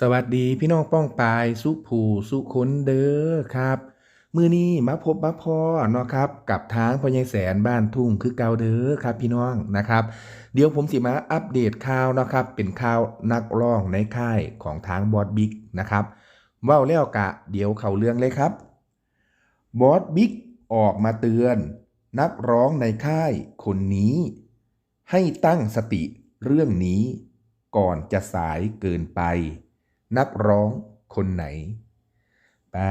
สวัสดีพี่น้องป้องปายสุภูสุคนเด้อครับ มือนี้มาพบมาพอเนาะครับ กับทางพญายแสนบ้านทุ่งคือเก่าเด้อครับพี่น้องนะครับ เดี๋ยวผมสิมาอัปเดตข่าวเนาะครับ เป็นข่าวนักร้องในค่ายของทางบอสบิ๊กนะครับว้าแล้วกะ เดี๋ยวเข้าเรื่องเลยครับบอสบิ๊กออกมาเตือน นักร้องในค่ายคนนี้ ให้ตั้งสติเรื่องนี้ ก่อนจะสายเกินไป นักร้องคนไหนปา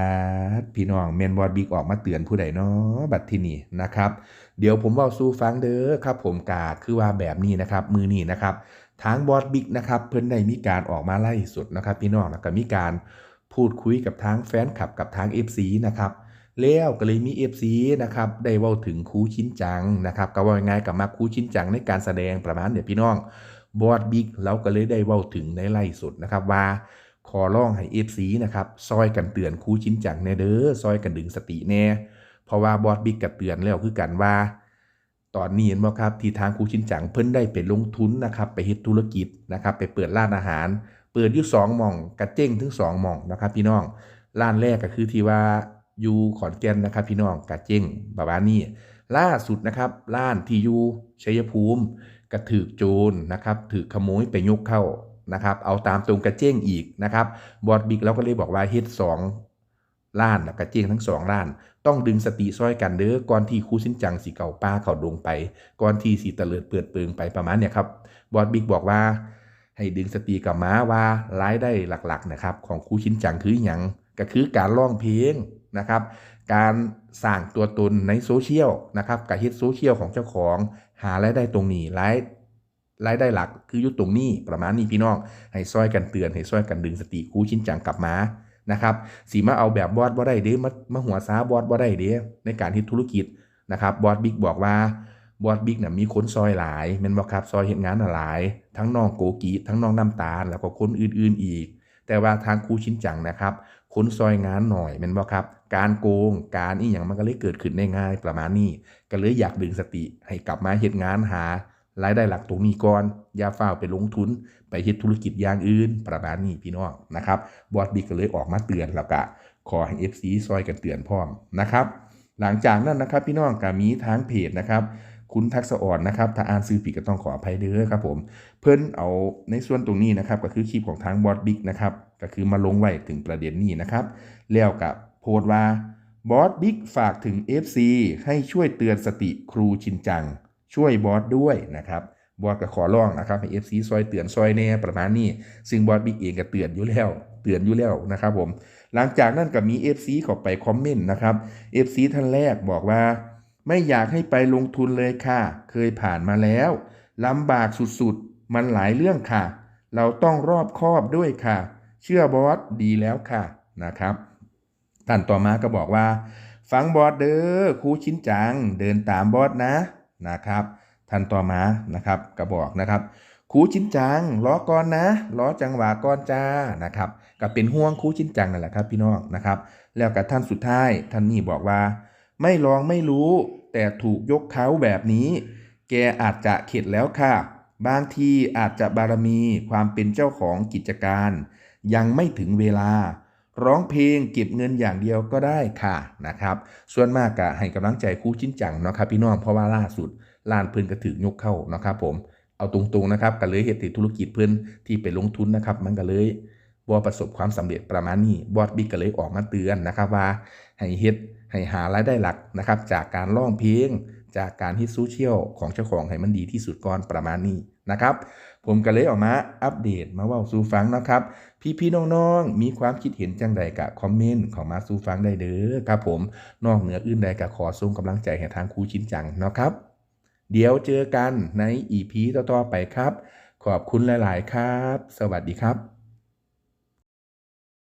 ดพี่น้องเมนบอดบิ๊กออกมาเตือนผู้ใดเนาะบัดที่นี่นะครับ เดี๋ยวผมว่าสู้ฟังเด้อครับ ผมกาคือว่าแบบนี้นะครับ มือนี้นะครับ ทางบอดบิ๊กนะครับ เพิ่นได้มีการออกมาไล่สุดนะครับ พี่น้องแล้วก็มีการพูดคุยกับทางแฟนคลับกับทาง FC นะครับแล้วก็เลยมี FC นะครับได้ว้าถึงคูชินจังนะครับก็ว่าง่ายกับมาคูชินจังในการแสดงประมาณเดี๋ยพี่น้องบอดบิ๊กเราก็เลยได้ว้าถึงในไล่สุดนะครับว่า ขอร้องให้ FC นะครับ ซอยกันเตือนครูชินจังแน่เด้อ ซอยกันดึงสติแน่ เพราะว่าบอดบิ๊กก็เตือนแล้วคือกันว่า ตอนนี้เห็นบ่ครับ ที่ทางครูชินจังเพิ่นได้ไปลงทุนนะครับ ไปเฮ็ดธุรกิจนะครับ ไปเปิดร้านอาหาร เปิดอยู่สองหม่องกระเจ้งถึงสองหม่องนะครับ พี่น้อง ร้านแรกก็คือที่ว่าอยู่ขอนแก่นนะครับ พี่น้องกระเจ้งประมานี้ล่าสุดนะครับร้านที่อยู่ชัยภูมิกระถือโจรนะครับถือขโมยไปยกเข้า นะครับ เอาตามตรงกระเจ้งอีกนะครับ บอดบิ๊กเราก็เลยบอกว่าเฮ็ดสองล้านแล้วกระเจ้งทั้งสองล้าน ต้องดึงสติซ้อยกันเด้อก่อนที่ครูชินจังสีเก่าป้าเขาดงไป ก่อนที่สีตะเลิดเปิดเปิงไปประมาณเนี่ยครับ บอดบิ๊กบอกว่า ให้ดึงสติกับม้าว่ารายได้หลักๆนะครับของครูชินจังคืออย่างก็คือการร้องเพลงนะครับ การสร้างตัวตนในโซเชียลนะครับการเฮ็ดโซเชียลของเจ้าของหารายได้ตรงนี้ราย รายได้หลักคืออยู่ตรงนี้ประมาณนี้พี่น้อง ให้ซอยกันเตือน ให้ซอยกันดึงสติครูชินจังกลับมานะครับสีมาเอาแบบบอสบ่ได้เด้มามาหัวซาบอสบ่ได้เด้ในการเฮ็ดธุรกิจนะครับบอสบิ๊กบอกว่าบอสบิ๊กน่ะมีคนซอยหลายแม่นบ่ครับซอยเฮ็ดงานหลาย ทั้งน้องโกกีทั้งน้องน้ำตาลแล้วก็คนอื่นๆอีก แต่ว่าทางครูชิ้นจังนะครับคนซอยงานหน่อยแม่นบ่ครับ การโกงการอีหยังมันก็เลยเกิดขึ้นได้ง่ายประมาณนี้ ก็เลยอยากดึงสติให้กลับมาเฮ็ดงานหา รายได้หลักตรงนี้ก่อนอย่าฝ้าไปลงทุน ไปเฮ็ดธุรกิจอย่างอื่น ประมาณนี้พี่น้องนะครับบอสบิ๊กก็เลยออกมาเตือนแล้วก็ขอให้ FC ซอยกันเตือนพร้อมนะครับหลังจากนั้นนะครับพี่น้องก็มีทางเพจนะครับคุณทักษะอ่อนนะครับ ถ้าอ่านซื้อผิดก็ต้องขออภัยเด้อครับผม เพิ่นเอาในส่วนตรงนี้นะครับ ก็คือคลิปของทางบอสบิ๊กนะครับ ก็คือมาลงไว้ถึงประเด็นนี้นะครับ แล้วกับโพสต์ว่าบอสบิ๊กฝากถึง FC ให้ช่วยเตือนสติครูชินจัง ช่วยบอสด้วยนะครับบอสก็ขอร้องนะครับให้ FC ซอยเตือนซอยแน่ประมาณนี้ ซึ่งบอสบิ๊กเองก็เตือนอยู่แล้วเตือนอยู่แล้วนะครับผมหลังจากนั้นก็มี FC เข้าไปคอมเมนต์นะครับ FC ท่านแรกบอกว่า ไม่อยากให้ไปลงทุนเลยค่ะ เคยผ่านมาแล้วลำบากสุดๆ มันหลายเรื่องค่ะ เราต้องรอบคอบด้วยค่ะ เชื่อบอสดีแล้วค่ะนะครับท่านต่อมาก็บอกว่า ฟังบอสเด้อครูชินจัง เดินตามบอสนะ นะครับท่านต่อมานะครับก็บอกนะครับคูชินจังล้อก่อนนะล้อจังหวะก่อนจ้านะครับก็เป็นห่วงคูชินจังนั่นแหละครับพี่น้องนะครับ แล้วกับท่านสุดท้ายท่านนี่บอกว่า ไม่ลองไม่รู้ แต่ถูกยกเขาแบบนี้ แกอาจจะเข็ดแล้วค่ะ บางทีอาจจะบารมีความเป็นเจ้าของกิจการ ยังไม่ถึงเวลา ร้องเพลงเก็บเงินอย่างเดียวก็ได้ค่ะนะครับ ส่วนมากกะให้กำลังใจคู่ชิ้นจังเนาะครับพี่น้องเพราะว่าล่าสุดล้านเพิ่อนก็ถือยกเข้าเนาะครับผมเอาตรงๆนะครับก็เลยเหตุธุรกิจเพิ่อนที่ไปลงทุนนะครับ มันก็เลยบ่ประสบความสำเร็จประมาณนี้บอสบิ๊กก็เลยออกมาเตือนนะครับว่าให้เฮ็ดให้หารายได้หลักนะครับ จากการร้องเพลงจากการฮิตโซเชียลของเจ้าของให้มันดีที่สุดก่อนประมาณนี้ นะครับ ผมก็เลยออกมาอัปเดตมาว่าสู่ฟังนะครับ พี่ๆน้องๆมีความคิดเห็นจังใดกะคอมเมนต์ของมาสู่ฟังได้เด้อครับผมนอกเหนืออื่นใดกะขอส่งกำลังใจให้ทางครูชินจังนะครับ เดี๋ยวเจอกันในอีพีต่อๆไปครับ ขอบคุณหลาย ๆ ครับ สวัสดีครับ